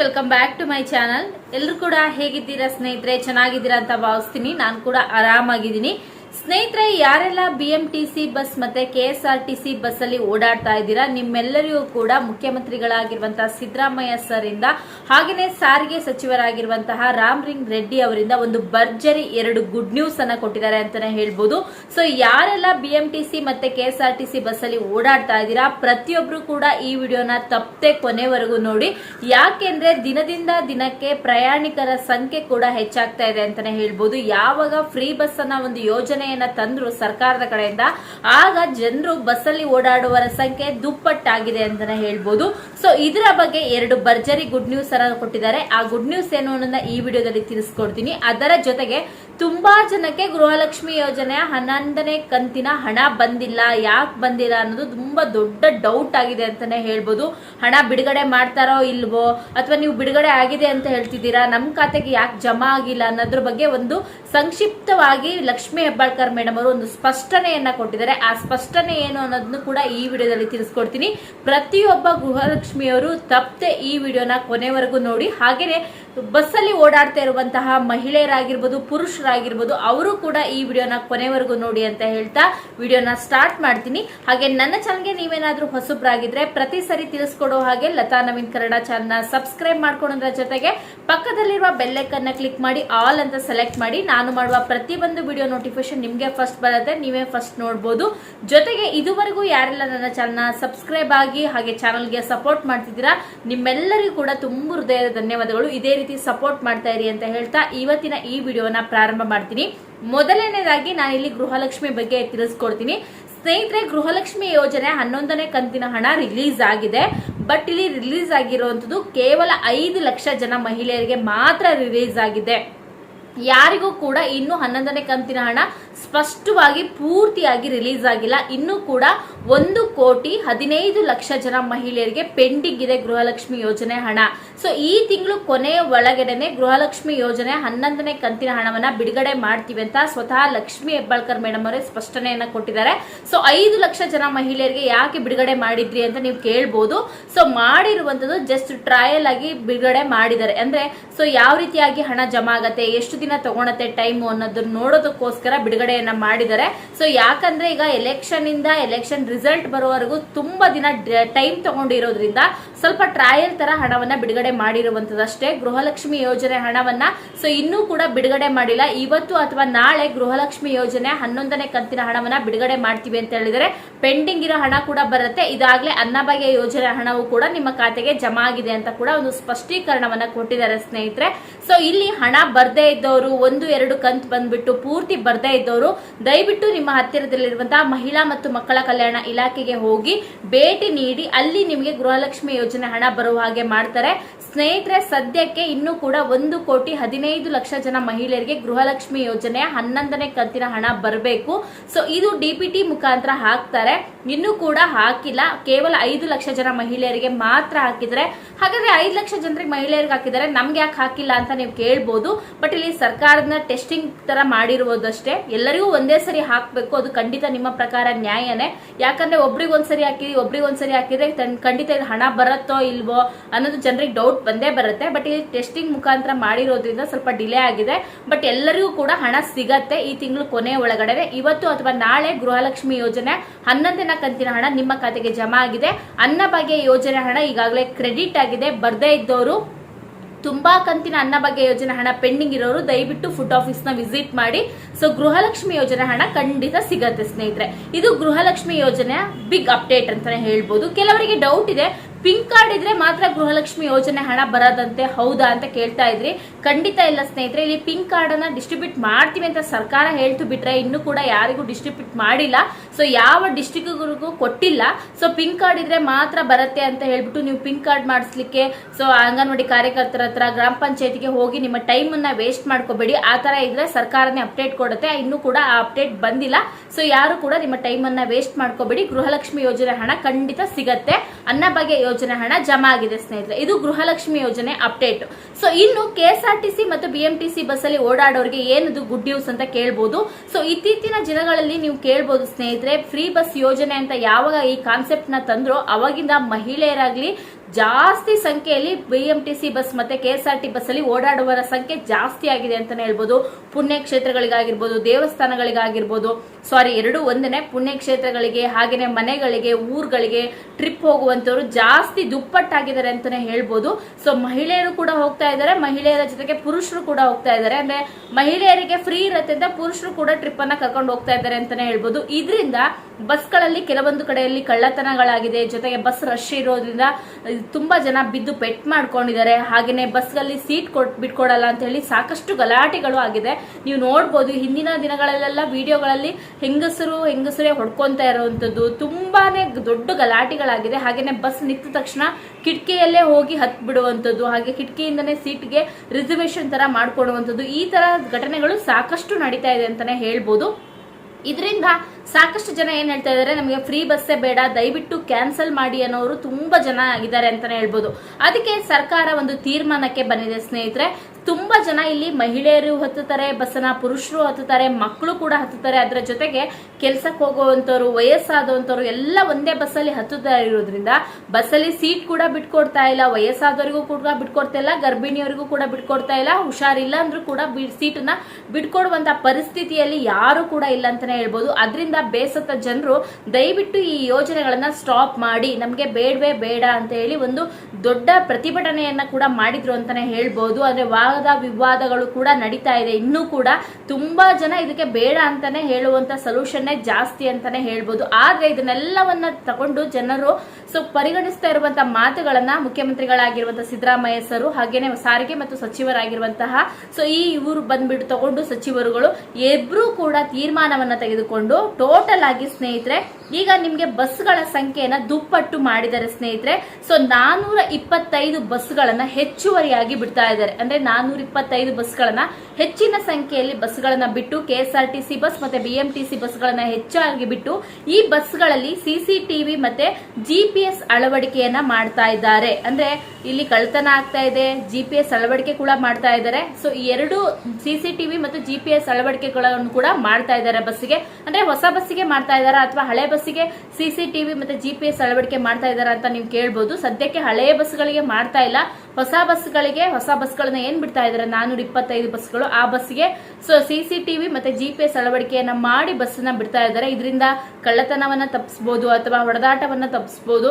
Welcome back to my channel ಎಲ್ಲರೂ ಕೂಡ ಹೇಗಿದ್ದೀರಾ ಸ್ನೇಹಿತರೆ? ಚೆನ್ನಾಗಿದ್ದೀರಾ ಅಂತ ಭಾವಿಸ್ತೀನಿ. ನಾನು ಕೂಡ ಆರಾಮಾಗಿದ್ದೀನಿ. ಸ್ನೇಹಿತರೆ, ಯಾರೆಲ್ಲ B M T C bus ಮತ್ತೆ K S R T C bus ಅಲ್ಲಿ ಓಡಾಡ್ತಾ ಇದ್ದೀರಾ, ನಿಮ್ಮೆಲ್ಲರಿಗೂ ಕೂಡ ಮುಖ್ಯಮಂತ್ರಿಗಳಾಗಿರುವಂತಹ ಸಿದ್ದರಾಮಯ್ಯ ಸರ್ ಇಂದ ಹಾಗೆಯೇ ಸಾರಿಗೆ ಸಚಿವರಾಗಿರುವಂತಹ ರಾಮ್ ರಿಂಗ್ ರೆಡ್ಡಿ ಅವರಿಂದ ಒಂದು ಭರ್ಜರಿ ಎರಡು ಗುಡ್ ನ್ಯೂಸ್ ಅನ್ನ ಕೊಟ್ಟಿದ್ದಾರೆ ಅಂತಾನೆ ಹೇಳ್ಬೋದು. ಸೊ ಯಾರೆಲ್ಲ ಬಿ ಎಂ ಟಿ ಸಿ ಮತ್ತೆ K S R T C bus ಅಲ್ಲಿ ಓಡಾಡ್ತಾ ಇದ್ದೀರಾ, ಪ್ರತಿಯೊಬ್ರು ಕೂಡ ಈ ವಿಡಿಯೋನ ತಪ್ಪದೆ ಕೊನೆವರೆಗೂ ನೋಡಿ. ಯಾಕೆಂದ್ರೆ ದಿನದಿಂದ ದಿನಕ್ಕೆ ಪ್ರಯಾಣಿಕರ ಸಂಖ್ಯೆ ಕೂಡ ಹೆಚ್ಚಾಗ್ತಾ ಇದೆ ಅಂತಾನೆ ಹೇಳ್ಬೋದು. ಯಾವಾಗ ಫ್ರೀ ಬಸ್ ಅನ್ನ ಒಂದು ಯೋಜನೆಯನ್ನ ತಂದ್ರು ಸರ್ಕಾರದ ಕಡೆಯಿಂದ. ಆಗ ಜನರು ಬಸ್ಸಲ್ಲಿ ಓಡಾಡುವರ ಸಂಖ್ಯೆ ದುಪ್ಪಟ್ಟಾಗಿದೆ ಅಂತಾನೆ ಹೇಳ್ಬೋದು. ಸೊ ಇದರ ಬಗ್ಗೆ ಎರಡು ಭರ್ಜರಿ ಗುಡ್ ನ್ಯೂಸ್ ಅನ್ನ ಕೊಟ್ಟಿದ್ದಾರೆ. ಆ ಗುಡ್ ನ್ಯೂಸ್ ಏನು ಅನ್ನೋದನ್ನ ಈ ವಿಡಿಯೋದಲ್ಲಿ ತಿಳಿಸ್ಕೊಡ್ತೀನಿ. ಅದರ ಜೊತೆಗೆ ತುಂಬಾ ಜನಕ್ಕೆ ಗೃಹಲಕ್ಷ್ಮಿ ಯೋಜನೆಯ ಹನ್ನೊಂದನೇ ಕಂತಿನ ಹಣ ಬಂದಿಲ್ಲ. ಯಾಕೆ ಬಂದಿಲ್ಲ ಅನ್ನೋದು ತುಂಬಾ ದೊಡ್ಡ ಡೌಟ್ ಆಗಿದೆ ಅಂತಾನೆ ಹೇಳ್ಬೋದು. ಹಣ ಬಿಡುಗಡೆ ಮಾಡ್ತಾರೋ ಇಲ್ವೋ, ಅಥವಾ ನೀವು ಬಿಡುಗಡೆ ಆಗಿದೆ ಅಂತ ಹೇಳ್ತಿದ್ದೀರಾ ನಮ್ಮ ಖಾತೆಗೆ ಯಾಕೆ ಜಮಾ ಆಗಿಲ್ಲ ಅನ್ನೋದ್ರ ಬಗ್ಗೆ ಒಂದು ಸಂಕ್ಷಿಪ್ತವಾಗಿ ಲಕ್ಷ್ಮಿ ಹೆಬ್ಬಾಳ್ಕರ್ ಮೇಡಮ್ ಅವರು ಒಂದು ಸ್ಪಷ್ಟನೆಯನ್ನ ಕೊಟ್ಟಿದ್ದಾರೆ. ಆ ಸ್ಪಷ್ಟನೆ ಏನು ಅನ್ನೋದನ್ನು ಕೂಡ ಈ ವಿಡಿಯೋದಲ್ಲಿ ತಿಳಿಸ್ಕೊಡ್ತೀನಿ. ಪ್ರತಿಯೊಬ್ಬ ಗೃಹಲಕ್ಷ್ಮಿಯವರು ತಪ್ಪದೆ ಈ ವಿಡಿಯೋನ ಕೊನೆವರೆಗೂ ನೋಡಿ, ಹಾಗೇನೆ ಬಸ್ಸಲ್ಲಿ ಓಡಾಡ್ತಾ ಇರುವಂತಹ ಮಹಿಳೆಯರಾಗಿರ್ಬೋದು, ಪುರುಷರಾಗಿರ್ಬೋದು, ಅವರು ಕೂಡ ಈ ವಿಡಿಯೋನ ಕೊನೆವರೆಗೂ ನೋಡಿ ಅಂತ ಹೇಳ್ತಾ ವಿಡಿಯೋನ ಸ್ಟಾರ್ಟ್ ಮಾಡ್ತೀನಿ. ಹಾಗೆ ನನ್ನ ಚಾನಲ್ಗೆ ನೀವೇನಾದ್ರೂ ಹೊಸಬ್ರಾಗಿದ್ರೆ ಪ್ರತಿ ಸರಿ ತಿಳಿಸ್ಕೊಡೋ ಹಾಗೆ ಲತಾ ನವೀನ್ ಕನ್ನಡ ಚಾನಲ್ನ ಸಬ್ಸ್ಕ್ರೈಬ್ ಮಾಡ್ಕೊಳೋದ್ರ ಜೊತೆಗೆ ಪಕ್ಕದಲ್ಲಿರುವ ಬೆಲ್ಲೈಕನ್ನ ಕ್ಲಿಕ್ ಮಾಡಿ, ಆಲ್ ಅಂತ ಸೆಲೆಕ್ಟ್ ಮಾಡಿ. ನಾನು ಮಾಡುವ ಪ್ರತಿ ಒಂದು ವಿಡಿಯೋ ನೋಟಿಫಿಕೇಶನ್ ನಿಮಗೆ ಫಸ್ಟ್ ಬರುತ್ತೆ, ನೀವೇ ಫಸ್ಟ್ ನೋಡ್ಬೋದು. ಜೊತೆಗೆ ಇದುವರೆಗೂ ಯಾರೆಲ್ಲ ನನ್ನ ಚಾನಲ್ನ ಸಬ್ಸ್ಕ್ರೈಬ್ ಆಗಿ ಹಾಗೆ ಚಾನಲ್ಗೆ ಸಪೋರ್ಟ್ ಮಾಡ್ತಿದ್ದೀರಾ, ನಿಮ್ಮೆಲ್ಲರಿಗೂ ಕೂಡ ತುಂಬ ಹೃದಯದ ಧನ್ಯವಾದಗಳು. ಇದೇ ರೀತಿ ಸಪೋರ್ಟ್ ಮಾಡ್ತಾ ಇರಿ ಅಂತ ಹೇಳ್ತಾ ಇವತ್ತಿನ ಈ ವಿಡಿಯೋನ ಪ್ರಾರಂಭ ಮಾಡ್ತೀನಿ. ಮೊದಲನೇದಾಗಿ ನಾನು ಇಲ್ಲಿ ಗೃಹಲಕ್ಷ್ಮಿ ಬಗ್ಗೆ ತಿಳಿಸ್ಕೊಡ್ತೀನಿ. ಸ್ನೇಹಿತರೆ, ಗೃಹಲಕ್ಷ್ಮಿ ಯೋಜನೆ ಹನ್ನೊಂದನೇ ಕಂತಿನ ಹಣ ರಿಲೀಸ್ ಆಗಿದೆ. ಬಟ್ ಇಲ್ಲಿ ರಿಲೀಸ್ ಆಗಿರುವಂತದ್ದು ಕೇವಲ ಐದು ಲಕ್ಷ ಜನ ಮಹಿಳೆಯರಿಗೆ ಮಾತ್ರ ರಿಲೀಸ್ ಆಗಿದೆ. ಯಾರಿಗೂ ಕೂಡ ಇನ್ನು ಹನ್ನೊಂದನೇ ಕಂತಿನ ಹಣ ಸ್ಪಷ್ಟವಾಗಿ ಪೂರ್ತಿಯಾಗಿ ರಿಲೀಸ್ ಆಗಿಲ್ಲ. ಇನ್ನು ಕೂಡ ಒಂದು ಕೋಟಿ ಹದಿನೈದು ಲಕ್ಷ ಜನ ಮಹಿಳೆಯರಿಗೆ ಪೆಂಡಿಂಗ್ ಇದೆ ಗೃಹಲಕ್ಷ್ಮಿ ಯೋಜನೆ ಹಣ. ಸೊ ಈ ತಿಂಗಳು ಕೊನೆಯ ಒಳಗಡೆನೆ ಗೃಹಲಕ್ಷ್ಮಿ ಯೋಜನೆ ಹನ್ನೊಂದನೇ ಕಂತಿನ ಹಣವನ್ನ ಬಿಡುಗಡೆ ಮಾಡ್ತೀವಿ ಅಂತ ಸ್ವತಃ ಲಕ್ಷ್ಮಿ ಹೆಬ್ಬಾಳ್ಕರ್ ಮೇಡಮ್ ಅವರೇ ಸ್ಪಷ್ಟನೆಯನ್ನ ಕೊಟ್ಟಿದ್ದಾರೆ. ಸೊ ಐದು ಲಕ್ಷ ಜನ ಮಹಿಳೆಯರಿಗೆ ಯಾಕೆ ಬಿಡುಗಡೆ ಮಾಡಿದ್ರಿ ಅಂತ ನೀವು ಕೇಳ್ಬೋದು. ಸೊ ಮಾಡಿರುವಂತದ್ದು ಜಸ್ಟ್ ಟ್ರಯಲ್ ಆಗಿ ಬಿಡುಗಡೆ ಮಾಡಿದ್ದಾರೆ. ಅಂದ್ರೆ ಸೊ ಯಾವ ರೀತಿಯಾಗಿ ಹಣ ಜಮಾ ಆಗತ್ತೆ, ಎಷ್ಟು ದಿನ ತಗೊಳತ್ತೆ ಟೈಮು ಅನ್ನೋದನ್ನ ನೋಡೋದಕ್ಕೋಸ್ಕರ ಬಿಡುಗಡೆಯನ್ನ ಮಾಡಿದ್ದಾರೆ. ಸೊ ಯಾಕಂದ್ರೆ ಈಗ ಎಲೆಕ್ಷನ್ ಇಂದ ಎಲೆಕ್ಷನ್ ರಿಸಲ್ಟ್ ಬರೋವರೆಗೂ ತುಂಬಾ ದಿನ ಟೈಮ್ ತಗೊಂಡಿರೋದ್ರಿಂದ ಸ್ವಲ್ಪ ಟ್ರಯಲ್ ತರ ಹಣವನ್ನ ಬಿಡುಗಡೆ ಮಾಡಿರುವಂತದಷ್ಟೇ. ಗೃಹಲಕ್ಷ್ಮಿ ಯೋಜನೆ ಹಣವನ್ನ ಸೊ ಇನ್ನೂ ಕೂಡ ಬಿಡುಗಡೆ ಮಾಡಿಲ್ಲ. ಇವತ್ತು ಅಥವಾ ನಾಳೆ ಗೃಹಲಕ್ಷ್ಮಿ ಯೋಜನೆ ಹನ್ನೊಂದನೇ ಕಂತಿನ ಹಣವನ್ನ ಬಿಡುಗಡೆ ಮಾಡ್ತೀವಿ ಅಂತ ಹೇಳಿದರೆ ಪೆಂಡಿಂಗ್ ಇರೋ ಹಣ ಕೂಡ ಬರುತ್ತೆ. ಇದಾಗ್ಲೇ ಅನ್ನಭಾಗ್ಯ ಯೋಜನೆ ಹಣವು ಕೂಡ ನಿಮ್ಮ ಖಾತೆಗೆ ಜಮಾ ಆಗಿದೆ ಅಂತ ಕೂಡ ಒಂದು ಸ್ಪಷ್ಟೀಕರಣವನ್ನ ಕೊಟ್ಟಿದ್ದಾರೆ ಸ್ನೇಹಿತರೆ. ಸೊ ಇಲ್ಲಿ ಹಣ ಬರ್ದೇ ಇದ್ದವರು ಒಂದು, ಎರಡು ಕಂತ್ ಬಂದ್ಬಿಟ್ಟು ಪೂರ್ತಿ ಬರ್ದೇ ಇದ್ದವರು ದಯವಿಟ್ಟು ನಿಮ್ಮ ಹತ್ತಿರದಲ್ಲಿರುವಂತಹ ಮಹಿಳಾ ಮತ್ತು ಮಕ್ಕಳ ಕಲ್ಯಾಣ ಇಲಾಖೆಗೆ ಹೋಗಿ ಭೇಟಿ ನೀಡಿ ಅಲ್ಲಿ ನಿಮಗೆ ಗೃಹಲಕ್ಷ್ಮಿ ಯೋಜನೆ ಹಣ ಬರುವ ಹಾಗೆ ಮಾಡ್ತಾರೆ. ಸ್ನೇಹಿತರೆ, ಸದ್ಯಕ್ಕೆ ಇನ್ನೂ ಕೂಡ ಒಂದು ಕೋಟಿ ಹದಿನೈದು ಲಕ್ಷ ಜನ ಮಹಿಳೆಯರಿಗೆ ಗೃಹಲಕ್ಷ್ಮಿ ಯೋಜನೆಯ ಹನ್ನೊಂದನೇ ಕಂತಿನ ಹಣ ಬರಬೇಕು. ಸೊ ಇದು ಡಿಪಿಟಿ ಮುಖಾಂತರ ಹಾಕ್ತಾರೆ. ಇನ್ನು ಕೂಡ ಹಾಕಿಲ್ಲ. ಕೇವಲ ಐದು ಲಕ್ಷ ಜನ ಮಹಿಳೆಯರಿಗೆ ಮಾತ್ರ ಹಾಕಿದ್ರೆ. ಹಾಗಾದ್ರೆ ಐದು ಲಕ್ಷ ಜನರಿಗೆ ಮಹಿಳೆಯರಿಗೆ ಹಾಕಿದರೆ ನಮ್ಗೆ ಯಾಕೆ ಹಾಕಿಲ್ಲ ಅಂತ ನೀವು ಕೇಳ್ಬೋದು. ಬಟ್ ಇಲ್ಲಿ ಸರ್ಕಾರದ ಟೆಸ್ಟಿಂಗ್ ತರ ಮಾಡಿರುವುದಷ್ಟೇ. ಎಲ್ಲರಿಗೂ ಒಂದೇ ಸರಿ ಹಾಕ್ಬೇಕು. ಅದು ಖಂಡಿತ ನಿಮ್ಮ ಪ್ರಕಾರ ನ್ಯಾಯನೇ. ಯಾಕಂದ್ರೆ ಒಬ್ರಿಗೆ ಒಂದ್ಸರಿ ಹಾಕಿ ಒಬ್ರಿಗೆ ಒಂದ್ಸರಿ ಹಾಕಿದ್ರೆ ಖಂಡಿತ ಇದು ಹಣ ಬರುತ್ತೋ ಇಲ್ವೋ ಅನ್ನೋದು ಜನರಿಗೆ ಡೌಟ್ ಬಂದೇ ಬರುತ್ತೆ. ಬಟ್ ಇಲ್ಲಿ ಟೆಸ್ಟಿಂಗ್ ಮುಖಾಂತರ ಮಾಡಿರೋದ್ರಿಂದ ಸ್ವಲ್ಪ ಡಿಲೇ ಆಗಿದೆ. ಬಟ್ ಎಲ್ಲರಿಗೂ ಕೂಡ ಹಣ ಸಿಗತ್ತೆ ಈ ತಿಂಗಳು ಕೊನೆ ಒಳಗಡೆ ಇವತ್ತು ಅಥವಾ ನಾಳೆ ಗೃಹಲಕ್ಷ್ಮಿ ಯೋಜನೆ ಹನ್ನೊಂದನೇ ಕಂತಿನ ಹಣ ನಿಮ್ಮ ಖಾತೆಗೆ ಜಮಾ ಆಗಿದೆ. ಅನ್ನಭಾಗ್ಯ ಯೋಜನೆ ಹಣ ಈಗಾಗಲೇ ಕ್ರೆಡಿಟ್ ಆಗಿದೆ. ಬರ್ದೇ ಇದ್ದವರು ತುಂಬಾ ಕಂತಿನ ಅನ್ನಭಾಗ್ಯ ಯೋಜನೆ ಹಣ ಪೆಂಡಿಂಗ್ ಇರೋರು ದಯವಿಟ್ಟು ಫುಡ್ ಆಫೀಸ್ನ ವಿಸಿಟ್ ಮಾಡಿ. ಸೊ ಗೃಹಲಕ್ಷ್ಮಿ ಯೋಜನೆ ಹಣ ಖಂಡಿತ ಸಿಗತ್ತೆ ಸ್ನೇಹಿತರೆ. ಇದು ಗೃಹಲಕ್ಷ್ಮಿ ಯೋಜನೆಯ ಬಿಗ್ ಅಪ್ಡೇಟ್ ಅಂತಾನೆ ಹೇಳ್ಬೋದು. ಕೆಲವರಿಗೆ ಡೌಟ್ ಇದೆ. ಪಿಂಕ್ ಕಾರ್ಡ್ ಇದ್ರೆ ಮಾತ್ರ ಗೃಹಲಕ್ಷ್ಮಿ ಯೋಜನೆ ಹಣ ಬರದಂತೆ ಹೌದಾ ಅಂತ ಕೇಳ್ತಾ ಇದ್ರಿ. ಖಂಡಿತ ಇಲ್ಲ ಸ್ನೇಹಿತರೆ, ಇಲ್ಲಿ ಪಿಂಕ್ ಕಾರ್ಡ್ ಅನ್ನ ಡಿಸ್ಟ್ರಿಬ್ಯೂಟ್ ಮಾಡ್ತೀವಿ ಅಂತ ಸರ್ಕಾರ ಹೇಳ್ತು ಬಿಟ್ರೆ ಇನ್ನು ಕೂಡ ಯಾರಿಗೂ ಡಿಸ್ಟ್ರಿಬ್ಯೂಟ್ ಮಾಡಿಲ್ಲ. ಸೊ ಯಾವ ಡಿಸ್ಟ್ರಿಕ್ಟ್ಗಳಿಗೂ ಕೊಟ್ಟಿಲ್ಲ. ಸೊ ಪಿಂಕ್ ಕಾರ್ಡ್ ಇದ್ರೆ ಮಾತ್ರ ಬರುತ್ತೆ ಅಂತ ಹೇಳ್ಬಿಟ್ಟು ನೀವು ಪಿಂಕ್ ಕಾರ್ಡ್ ಮಾಡಿಸ್ಲಿಕ್ಕೆ ಸೊ ಅಂಗನವಾಡಿ ಕಾರ್ಯಕರ್ತರ ಹತ್ರ, ಗ್ರಾಮ ಪಂಚಾಯತಿಗೆ ಹೋಗಿ ನಿಮ್ಮ ಟೈಮ್ ಅನ್ನ ವೇಸ್ಟ್ ಮಾಡ್ಕೋಬೇಡಿ. ಆ ತರ ಇದ್ರೆ ಸರ್ಕಾರನೇ ಅಪ್ಡೇಟ್ ಕೊಡುತ್ತೆ. ಇನ್ನು ಕೂಡ ಆ ಅಪ್ಡೇಟ್ ಬಂದಿಲ್ಲ. ಸೊ ಯಾರು ಕೂಡ ನಿಮ್ಮ ಟೈಮ್ ಅನ್ನ ವೇಸ್ಟ್ ಮಾಡ್ಕೋಬೇಡಿ. ಗೃಹಲಕ್ಷ್ಮಿ ಯೋಜನೆ ಹಣ ಖಂಡಿತ ಸಿಗತ್ತೆ. ಅನ್ನಭಾಗ್ಯ ಯೋಜನೆ ಹಣ ಜಮಾ ಆಗಿದೆ ಸ್ನೇಹಿತರೆ. ಇದು ಗೃಹಲಕ್ಷ್ಮಿ ಯೋಜನೆ ಅಪ್ಡೇಟ್. ಸೊ ಇನ್ನು ಕೆ ಎಸ್ ಆರ್ ಟಿ ಮತ್ತು ಬಿಎಂಟಿಸಿ ಬಸ್ ಅಲ್ಲಿ ಓಡಾಡೋರಿಗೆ ಏನದು ಗುಡ್ ನ್ಯೂಸ್ ಅಂತ ಕೇಳ್ಬೋದು. ಸೊ ಇತ್ತೀಚಿನ ದಿನಗಳಲ್ಲಿ ನೀವು ಕೇಳಬಹುದು ಸ್ನೇಹಿತರೆ ಫ್ರೀ ಬಸ್ ಯೋಜನೆ ಅಂತ ಯಾವಾಗ ಈ ಕಾನ್ಸೆಪ್ಟ್ನ ತಂದ್ರೋ, ಅವಾಗಿಂದ ಮಹಿಳೆಯರಾಗ್ಲಿ ಜಾಸ್ತಿ ಸಂಖ್ಯೆಯಲ್ಲಿ ಬಿಎಂಟಿಸಿ ಬಸ್ ಮತ್ತೆ ಕೆಎಸ್ಆರ್ಟಿ ಬಸ್ ಅಲ್ಲಿ ಓಡಾಡುವವರ ಸಂಖ್ಯೆ ಜಾಸ್ತಿ ಆಗಿದೆ ಅಂತಾನೆ ಹೇಳ್ಬೋದು. ಪುಣ್ಯಕ್ಷೇತ್ರಗಳಿಗಾಗಿರ್ಬೋದು ದೇವಸ್ಥಾನಗಳಿಗಾಗಿರ್ಬೋದು ಸಾರಿ ಎರಡು ಒಂದನೇ ಪುಣ್ಯಕ್ಷೇತ್ರಗಳಿಗೆ ಹಾಗೇನೆ ಮನೆಗಳಿಗೆ, ಊರುಗಳಿಗೆ ಟ್ರಿಪ್ ಹೋಗುವಂತವರು ಜಾಸ್ತಿ ದುಪ್ಪಟ್ಟಾಗಿದ್ದಾರೆ ಅಂತಾನೆ ಹೇಳ್ಬೋದು. ಸೊ ಮಹಿಳೆಯರು ಕೂಡ ಹೋಗ್ತಾ ಇದ್ದಾರೆ, ಮಹಿಳೆಯರ ಜೊತೆಗೆ ಪುರುಷರು ಕೂಡ ಹೋಗ್ತಾ ಇದ್ದಾರೆ. ಅಂದ್ರೆ ಮಹಿಳೆಯರಿಗೆ ಫ್ರೀ ಇರುತ್ತೆ ಅಂತ ಪುರುಷರು ಕೂಡ ಟ್ರಿಪ್ ಅನ್ನ ಕರ್ಕೊಂಡು ಹೋಗ್ತಾ ಇದ್ದಾರೆ ಅಂತಾನೆ ಹೇಳ್ಬೋದು. ಇದರಿಂದ ಬಸ್ಗಳಲ್ಲಿ ಕೆಲವೊಂದು ಕಡೆಯಲ್ಲಿ ಕಳ್ಳತನಗಳಾಗಿದೆ, ಜೊತೆಗೆ ಬಸ್ ರಶ್ ಇರೋದ್ರಿಂದ ತುಂಬಾ ಜನ ಬಿದ್ದು ಪೆಟ್ ಮಾಡ್ಕೊಂಡಿದ್ದಾರೆ. ಹಾಗೇನೆ ಬಸ್ಗಳಲ್ಲಿ ಸೀಟ್ ಕೊಟ್ ಬಿಟ್ಕೊಡಲ್ಲ ಅಂತ ಹೇಳಿ ಸಾಕಷ್ಟು ಗಲಾಟೆಗಳು ಆಗಿದೆ. ನೀವು ನೋಡ್ಬೋದು ಹಿಂದಿನ ದಿನಗಳಲ್ಲೆಲ್ಲ ವಿಡಿಯೋಗಳಲ್ಲಿ ಹೆಂಗಸರು ಹೆಂಗಸರೇ ಹೊಡ್ಕೊಂತ ಇರುವಂತದ್ದು ತುಂಬಾನೇ ದೊಡ್ಡ ಗಲಾಟೆಗಳಾಗಿದೆ. ಹಾಗೇನೆ ಬಸ್ ನಿಂತ ತಕ್ಷಣ ಕಿಟಕಿಯಲ್ಲೇ ಹೋಗಿ ಹತ್ ಬಿಡುವಂತದ್ದು, ಹಾಗೆ ಕಿಟಕಿಯಿಂದನೇ ಸೀಟ್ಗೆ ರಿಸರ್ವೇಶನ್ ತರ ಮಾಡ್ಕೊಡುವಂತದ್ದು ಈ ತರ ಘಟನೆಗಳು ಸಾಕಷ್ಟು ನಡೀತಾ ಇದೆ ಅಂತಾನೆ ಹೇಳ್ಬೋದು. ಇದರಿಂದ ಸಾಕಷ್ಟು ಜನ ಏನ್ ಹೇಳ್ತಾ ಇದ್ದಾರೆ ನಮಗೆ ಫ್ರೀ ಬಸ್ಸೇ ಬೇಡ, ದಯವಿಟ್ಟು ಕ್ಯಾನ್ಸಲ್ ಮಾಡಿ ಅನ್ನೋರು ತುಂಬಾ ಜನ ಆಗಿದ್ದಾರೆ ಅಂತಾನೆ ಹೇಳ್ಬೋದು. ಅದಕ್ಕೆ ಸರ್ಕಾರ ಒಂದು ತೀರ್ಮಾನಕ್ಕೆ ಬಂದಿದೆ ಸ್ನೇಹಿತರೆ. ತುಂಬಾ ಜನ ಇಲ್ಲಿ ಮಹಿಳೆಯರು ಹತ್ತುತ್ತಾರೆ, ಬಸ್ಸನ್ನ ಪುರುಷರು ಹತ್ತುತ್ತಾರೆ, ಮಕ್ಕಳು ಕೂಡ ಹತ್ತುತ್ತಾರೆ. ಅದರ ಜೊತೆಗೆ ಕೆಲಸಕ್ಕೆ ಹೋಗುವಂತವ್ರು ವಯಸ್ಸಾದವಂತವ್ರು ಎಲ್ಲ ಒಂದೇ ಬಸ್ಸಲ್ಲಿ ಹತ್ತುತ್ತಾ ಇರೋದ್ರಿಂದ ಬಸ್ಸಲ್ಲಿ ಸೀಟ್ ಕೂಡ ಬಿಟ್ಕೊಡ್ತಾ ಇಲ್ಲ, ವಯಸ್ಸಾದವರಿಗೂ ಕೂಡ ಬಿಟ್ಕೊಡ್ತಾ ಇಲ್ಲ, ಗರ್ಭಿಣಿಯವರಿಗೂ ಕೂಡ ಬಿಟ್ಕೊಡ್ತಾ ಇಲ್ಲ, ಹುಷಾರಿಲ್ಲ ಅಂದ್ರೂ ಕೂಡ ಸೀಟನ್ನ ಬಿಟ್ಕೊಡುವಂತ ಪರಿಸ್ಥಿತಿಯಲ್ಲಿ ಯಾರು ಕೂಡ ಇಲ್ಲ ಅಂತಾನೆ ಹೇಳ್ಬೋದು. ಅದರಿಂದ ಬೇಸತ್ತ ಜನರು ದಯವಿಟ್ಟು ಈ ಯೋಜನೆಗಳನ್ನ ಸ್ಟಾಪ್ ಮಾಡಿ. ನಮಗೆ ಬೇಡವೇ ಬೇಡ ಅಂತ ಹೇಳಿ ಒಂದು ದೊಡ್ಡ ಪ್ರತಿಭಟನೆಯನ್ನ ಕೂಡ ಮಾಡಿದ್ರು ಅಂತಾನೆ ಹೇಳ್ಬೋದು. ಅಂದ್ರೆ ವಾದ ವಿವಾದಗಳು ಕೂಡ ನಡೀತಾ ಇದೆ. ಇನ್ನೂ ಕೂಡ ತುಂಬಾ ಜನ ಇದಕ್ಕೆ ಬೇಡ ಅಂತಾನೆ ಹೇಳುವಂತ ಸೊಲ್ಯೂಷನ್ನೇ ಜಾಸ್ತಿ ಅಂತಾನೆ ಹೇಳ್ಬಹುದು ಆದ್ರೆ ಇದನ್ನೆಲ್ಲವನ್ನ ತಗೊಂಡು ಜನರು ಸೊ ಪರಿಗಣಿಸ್ತಾ ಇರುವಂತಹ ಮಾತುಗಳನ್ನ ಮುಖ್ಯಮಂತ್ರಿಗಳಾಗಿರುವಂತಹ ಸಿದ್ದರಾಮಯ್ಯ ಸರ್, ಹಾಗೇನೆ ಸಾರಿಗೆ ಮತ್ತು ಸಚಿವರಾಗಿರುವಂತಹ ಸೊ ಈ ಇವರು ಬಂದ್ಬಿಟ್ಟು ತಗೊಂಡು ಸಚಿವರುಗಳು ಇಬ್ರು ಕೂಡ ತೀರ್ಮಾನವನ್ನ ತೆಗೆದುಕೊಂಡು ಟೋಟಲ್ ಆಗಿ ಸ್ನೇಹಿತರೆ, ಈಗ ನಿಮಗೆ ಬಸ್ಗಳ ಸಂಖ್ಯೆಯನ್ನ ದುಪ್ಪಟ್ಟು ಮಾಡಿದ್ದಾರೆ ಸ್ನೇಹಿತರೆ. ಸೊ ನಾನೂರ ಇಪ್ಪತ್ತೈದು ಬಸ್ಗಳನ್ನ ಹೆಚ್ಚುವರಿಯಾಗಿ ಬಿಡ್ತಾ ಇದ್ದಾರೆ. ಅಂದ್ರೆ ನಾನೂರ ಇಪ್ಪತ್ತೈದು ಬಸ್ಗಳನ್ನ ಹೆಚ್ಚಿನ ಸಂಖ್ಯೆಯಲ್ಲಿ ಬಸ್ಗಳನ್ನ ಬಿಟ್ಟು ಕೆಎಸ್ಆರ್ಟಿಸಿ ಬಸ್ ಮತ್ತೆ ಬಿ ಎಂಟಿ ಸಿ ಬಸ್ಗಳನ್ನ ಹೆಚ್ಚಾಗಿ ಬಿಟ್ಟು, ಈ ಬಸ್ಗಳಲ್ಲಿ ಸಿಸಿಟಿವಿ ಮತ್ತೆ ಜಿಪಿಎಸ್ ಅಳವಡಿಕೆಯನ್ನ ಮಾಡ್ತಾ ಇದ್ದಾರೆ. ಅಂದ್ರೆ ಇಲ್ಲಿ ಕಳ್ತನ ಆಗ್ತಾ ಇದೆ ಜಿಪಿಎಸ್ ಅಳವಡಿಕೆ ಕೂಡ ಮಾಡ್ತಾ ಇದ್ದಾರೆ. ಸೊ ಎರಡು ಸಿಸಿಟಿವಿ ಮತ್ತು ಜಿಪಿಎಸ್ ಅಳವಡಿಕೆಗಳನ್ನು ಕೂಡ ಮಾಡ್ತಾ ಇದ್ದಾರೆ ಬಸ್ಸಿಗೆ. ಅಂದ್ರೆ ಹೊಸ ಬಸ್ಸಿಗೆ ಮಾಡ್ತಾ ಇದ್ದಾರಾ ಅಥವಾ ಹಳೆ ಬಸ್ಸಿಗೆ ಸಿಸಿಟಿವಿ ಮತ್ತೆ ಜಿಪಿಎಸ್ ಅಳವಡಿಕೆ ಮಾಡ್ತಾ ಇದ್ದಾರಾ ಅಂತ ನೀವು ಕೇಳ್ಬೋದು. ಸದ್ಯಕ್ಕೆ ಹಳೆ ಬಸ್ಗಳಿಗೆ ಮಾಡ್ತಾ ಇಲ್ಲ. ಹೊಸ ಬಸ್ಗಳಿಗೆ, ಹೊಸ ಬಸ್ಗಳನ್ನ ಏನ್ ಬಿಡ್ತಾ ಇದ್ದಾರೆ? ನಾನೂರ ಇಪ್ಪತ್ತೈದು ಬಸ್ಗಳು ಆ ಬಸ್ಗೆ ಸೊ ಸಿಸಿಟಿವಿ ಮತ್ತೆ ಜಿಪಿಎಸ್ ಅಳವಡಿಕೆಯನ್ನ ಮಾಡಿ ಬಸ್ಸನ್ನ ಬಿಡ್ತಾ ಇದ್ದಾರೆ. ಇದರಿಂದ ಕಳ್ಳತನವನ್ನ ತಪ್ಪಿಸಬಹುದು ಅಥವಾ ಹೊಡೆದಾಟವನ್ನ ತಪ್ಪಿಸಬಹುದು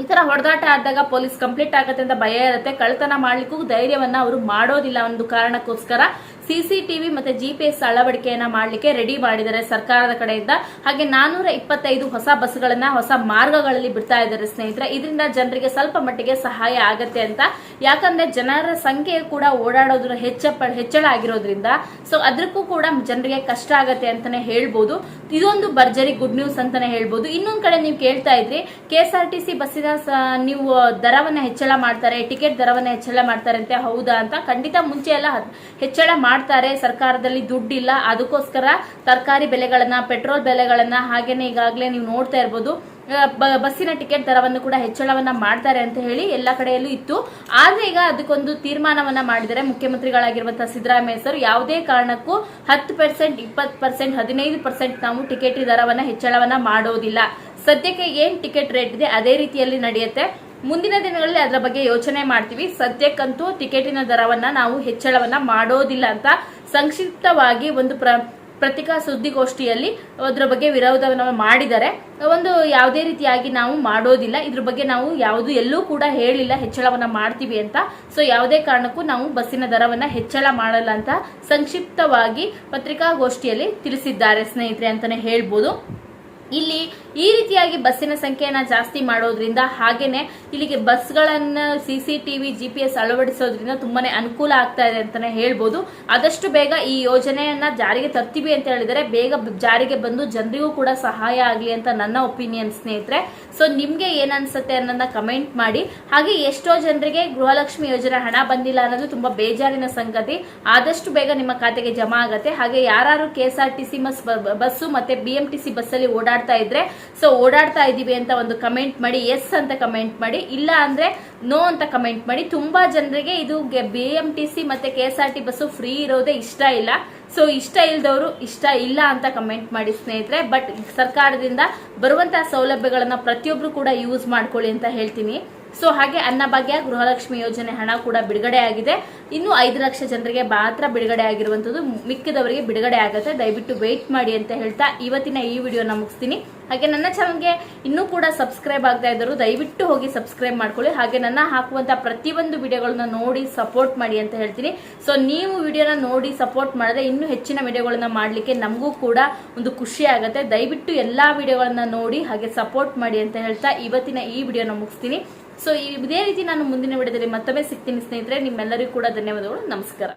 ಈ ತರ ಹೊಡೆದಾಟ ಆದಾಗ ಪೊಲೀಸ್ ಕಂಪ್ಲೀಟ್ ಆಗತ್ತೆ ಅಂತ ಭಯ ಇರುತ್ತೆ. ಕಳ್ಳತನ ಮಾಡ್ಲಿಕ್ಕೂ ಧೈರ್ಯವನ್ನ ಅವರು ಮಾಡೋದಿಲ್ಲ ಒಂದು ಕಾರಣಕ್ಕೋಸ್ಕರ. ಸಿಸಿಟಿವಿ ಮತ್ತೆ ಜಿಪಿಎಸ್ ಅಳವಡಿಕೆಯನ್ನ ಮಾಡ್ಲಿಕ್ಕೆ ರೆಡಿ ಮಾಡಿದ್ದಾರೆ ಸರ್ಕಾರದ ಕಡೆಯಿಂದ. ಹಾಗೆ ನಾನೂರ ಇಪ್ಪತ್ತೈದು ಹೊಸ ಬಸ್ಗಳನ್ನ ಹೊಸ ಮಾರ್ಗಗಳಲ್ಲಿ ಬಿಡ್ತಾ ಇದ್ದಾರೆ ಸ್ನೇಹಿತರೆ. ಇದರಿಂದ ಜನರಿಗೆ ಸ್ವಲ್ಪ ಮಟ್ಟಿಗೆ ಸಹಾಯ ಆಗತ್ತೆ ಅಂತ. ಯಾಕಂದ್ರೆ ಜನರ ಸಂಖ್ಯೆ ಕೂಡ ಓಡಾಡೋದ್ರ ಹೆಚ್ಚ ಹೆಚ್ಚಳ ಆಗಿರೋದ್ರಿಂದ. ಸೊ ಅದಕ್ಕೂ ಕೂಡ ಜನರಿಗೆ ಕಷ್ಟ ಆಗತ್ತೆ ಅಂತಾನೆ ಹೇಳ್ಬೋದು. ಇದೊಂದು ಭರ್ಜರಿ ಗುಡ್ ನ್ಯೂಸ್ ಅಂತಾನೆ ಹೇಳ್ಬೋದು. ಇನ್ನೊಂದ್ ಕಡೆ ನೀವು ಕೇಳ್ತಾ ಇದ್ರಿ, ಕೆಎಸ್ಆರ್ಟಿಸಿ ಬಸ್ಸಿನ ನೀವು ದರವನ್ನ ಹೆಚ್ಚಳ ಮಾಡ್ತಾರೆ, ಟಿಕೆಟ್ ದರವನ್ನ ಹೆಚ್ಚಳ ಮಾಡ್ತಾರೆ ಅಂತ. ಹೌದಾ ಅಂತ. ಖಂಡಿತ ಮುಂಚೆ ಎಲ್ಲ ಹೆಚ್ಚಳ ಹೆಚ್ಚಳ ಮಾಡ್ತಾರೆ, ಸರ್ಕಾರದಲ್ಲಿ ದುಡ್ಡಿಲ್ಲ, ಅದಕ್ಕೋಸ್ಕರ ತರಕಾರಿ ಬೆಲೆಗಳನ್ನ, ಪೆಟ್ರೋಲ್ ಬೆಲೆಗಳನ್ನ ಹಾಗೇನೆ ಈಗಾಗಲೇ ನೀವು ನೋಡ್ತಾ ಇರ್ಬೋದು. ಬಸ್ಸಿನ ಟಿಕೆಟ್ ದರವನ್ನು ಕೂಡ ಹೆಚ್ಚಳವನ್ನ ಮಾಡ್ತಾರೆ ಅಂತ ಹೇಳಿ ಎಲ್ಲ ಕಡೆಯಲ್ಲೂ ಇತ್ತು. ಆದ್ರೆ ಈಗ ಅದಕ್ಕೊಂದು ತೀರ್ಮಾನವನ್ನ ಮಾಡಿದರೆ ಮುಖ್ಯಮಂತ್ರಿಗಳಾಗಿರುವಂತಹ ಸಿದ್ದರಾಮಯ್ಯ ಸರ್, ಯಾವುದೇ ಕಾರಣಕ್ಕೂ ಹತ್ತು ಪರ್ಸೆಂಟ್, ಇಪ್ಪತ್ತು ಪರ್ಸೆಂಟ್, ಹದಿನೈದು ಪರ್ಸೆಂಟ್ ನಾವು ಟಿಕೆಟ್ ದರವನ್ನ ಹೆಚ್ಚಳವನ್ನ ಮಾಡೋದಿಲ್ಲ. ಸದ್ಯಕ್ಕೆ ಏನ್ ಟಿಕೆಟ್ ರೇಟ್ ಇದೆ, ಅದೇ ರೀತಿಯಲ್ಲಿ ನಡೆಯುತ್ತೆ. ಮುಂದಿನ ದಿನಗಳಲ್ಲಿ ಅದರ ಬಗ್ಗೆ ಯೋಚನೆ ಮಾಡ್ತೀವಿ. ಸದ್ಯಕ್ಕಂತೂ ಟಿಕೆಟಿನ ದರವನ್ನ ನಾವು ಹೆಚ್ಚಳವನ್ನ ಮಾಡೋದಿಲ್ಲ ಅಂತ ಸಂಕ್ಷಿಪ್ತವಾಗಿ ಒಂದು ಪ್ರ ಪತ್ರಿಕಾ ಸುದ್ದಿಗೋಷ್ಠಿಯಲ್ಲಿ ಅದ್ರ ಬಗ್ಗೆ ವಿರೋಧವನ್ನು ಮಾಡಿದ್ದಾರೆ. ಒಂದು ಯಾವುದೇ ರೀತಿಯಾಗಿ ನಾವು ಮಾಡೋದಿಲ್ಲ. ಇದ್ರ ಬಗ್ಗೆ ನಾವು ಯಾವುದು ಎಲ್ಲೂ ಕೂಡ ಹೇಳಿಲ್ಲ ಹೆಚ್ಚಳವನ್ನ ಮಾಡ್ತೀವಿ ಅಂತ. ಸೊ ಯಾವುದೇ ಕಾರಣಕ್ಕೂ ನಾವು ಬಸ್ಸಿನ ದರವನ್ನ ಹೆಚ್ಚಳ ಮಾಡಲ್ಲ ಅಂತ ಸಂಕ್ಷಿಪ್ತವಾಗಿ ಪತ್ರಿಕಾಗೋಷ್ಠಿಯಲ್ಲಿ ತಿಳಿಸಿದ್ದಾರೆ ಸ್ನೇಹಿತರೆ ಅಂತಾನೆ ಹೇಳ್ಬೋದು. ಇಲ್ಲಿ ಈ ರೀತಿಯಾಗಿ ಬಸ್ಸಿನ ಸಂಖ್ಯೆಯನ್ನ ಜಾಸ್ತಿ ಮಾಡೋದ್ರಿಂದ ಹಾಗೇನೆ ಇಲ್ಲಿಗೆ ಬಸ್ಗಳನ್ನ CC TV G P S ಅಳವಡಿಸೋದ್ರಿಂದ ತುಂಬಾನೇ ಅನುಕೂಲ ಆಗ್ತಾ ಇದೆ ಅಂತಾನೆ ಹೇಳ್ಬೋದು. ಆದಷ್ಟು ಬೇಗ ಈ ಯೋಜನೆಯನ್ನ ಜಾರಿಗೆ ತರ್ತೀವಿ ಅಂತ ಹೇಳಿದರೆ ಬೇಗ ಜಾರಿಗೆ ಬಂದು ಜನರಿಗೂ ಕೂಡ ಸಹಾಯ ಆಗಲಿ ಅಂತ ನನ್ನ ಒಪಿನಿಯನ್ ಸ್ನೇಹಿತರೆ. ಸೊ ನಿಮ್ಗೆ ಏನನ್ಸುತ್ತೆ ಅನ್ನೋದನ್ನ ಕಮೆಂಟ್ ಮಾಡಿ. ಹಾಗೆ ಎಷ್ಟೋ ಜನರಿಗೆ ಗೃಹಲಕ್ಷ್ಮಿ ಯೋಜನೆ ಹಣ ಬಂದಿಲ್ಲ ಅನ್ನೋದು ತುಂಬಾ ಬೇಜಾರಿನ ಸಂಗತಿ. ಆದಷ್ಟು ಬೇಗ ನಿಮ್ಮ ಖಾತೆಗೆ ಜಮಾ ಆಗತ್ತೆ. ಹಾಗೆ ಯಾರು K S R T C bus bus ಮತ್ತೆ ಬಿಎಂಟಿಸಿ ಸಿ ಬಸ್ಸಲ್ಲಿ ಓಡಾಡ್ತಾ ಇದ್ರೆ. ಸೊ ಓಡಾಡ್ತಾ ಇದೀವಿ ಅಂತ ಒಂದು ಕಮೆಂಟ್ ಮಾಡಿ ಎಸ್ ಅಂತ ಕಮೆಂಟ್ ಮಾಡಿ, ಇಲ್ಲ ಅಂದ್ರೆ ನೋ ಅಂತ ಕಮೆಂಟ್ ಮಾಡಿ. ತುಂಬಾ ಜನರಿಗೆ ಇದು ಬಿ ಎಂ ಟಿ ಸಿ ಮತ್ತೆ K S R T bus free ಇರೋದೇ ಇಷ್ಟ ಇಲ್ಲ. ಸೊ ಇಷ್ಟ ಇಲ್ದವರು ಇಷ್ಟ ಇಲ್ಲ ಅಂತ ಕಮೆಂಟ್ ಮಾಡಿ ಸ್ನೇಹಿತರೆ. ಬಟ್ ಸರ್ಕಾರದಿಂದ ಬರುವಂತಹ ಸೌಲಭ್ಯಗಳನ್ನ ಪ್ರತಿಯೊಬ್ರು ಕೂಡ ಯೂಸ್ ಮಾಡ್ಕೊಳ್ಳಿ ಅಂತ ಹೇಳ್ತೀನಿ. ಸೊ ಹಾಗೆ ಅನ್ನಭಾಗ್ಯ ಗೃಹಲಕ್ಷ್ಮಿ ಯೋಜನೆ ಹಣ ಕೂಡ ಬಿಡುಗಡೆ ಆಗಿದೆ. ಇನ್ನು ಐದು ಲಕ್ಷ ಜನರಿಗೆ ಮಾತ್ರ ಬಿಡುಗಡೆ ಆಗಿರುವಂತದ್ದು ಮಿಕ್ಕಿದವರಿಗೆ ಬಿಡುಗಡೆ ಆಗುತ್ತೆ. ದಯವಿಟ್ಟು ವೇಟ್ ಮಾಡಿ ಅಂತ ಹೇಳ್ತಾ ಇವತ್ತಿನ ಈ ವಿಡಿಯೋನ ಮುಗಿಸ್ತೀನಿ. ಹಾಗೆ ನನ್ನ ಚಾನಲ್ಗೆ ಇನ್ನೂ ಕೂಡ ಸಬ್ಸ್ಕ್ರೈಬ್ ಆಗತಾ ಇದ್ದರು ದಯವಿಟ್ಟು ಹೋಗಿ ಸಬ್ಸ್ಕ್ರೈಬ್ ಮಾಡ್ಕೊಳ್ಳಿ. ಹಾಗೆ ನನ್ನ ಹಾಕುವಂತ ಪ್ರತಿಯೊಂದು ವಿಡಿಯೋಗಳನ್ನ ನೋಡಿ ಸಪೋರ್ಟ್ ಮಾಡಿ ಅಂತ ಹೇಳ್ತೀನಿ. ಸೊ ನೀವು ವಿಡಿಯೋನ ನೋಡಿ ಸಪೋರ್ಟ್ ಮಾಡಿದ್ರೆ ಇನ್ನೂ ಹೆಚ್ಚಿನ ವಿಡಿಯೋಗಳನ್ನ ಮಾಡಲಿಕ್ಕೆ ನಮಗೂ ಕೂಡ ಒಂದು ಖುಷಿ ಆಗುತ್ತೆ. ದಯವಿಟ್ಟು ಎಲ್ಲಾ ವಿಡಿಯೋಗಳನ್ನ ನೋಡಿ ಹಾಗೆ ಸಪೋರ್ಟ್ ಮಾಡಿ ಅಂತ ಹೇಳ್ತಾ ಇವತ್ತಿನ ಈ ವಿಡಿಯೋನ ಮುಗಿಸ್ತೀನಿ. ಸೊ ಇದೇ ರೀತಿ ನಾನು ಮುಂದಿನ ವಿಡಿಯೋದಲ್ಲಿ ಮತ್ತೊಮ್ಮೆ ಸಿಗ್ತೀನಿ ಸ್ನೇಹಿತರೆ ನಿಮ್ಮೆಲ್ಲರಿಗೂ ಕೂಡ ಧನ್ಯವಾದಗಳು ನಮಸ್ಕಾರ.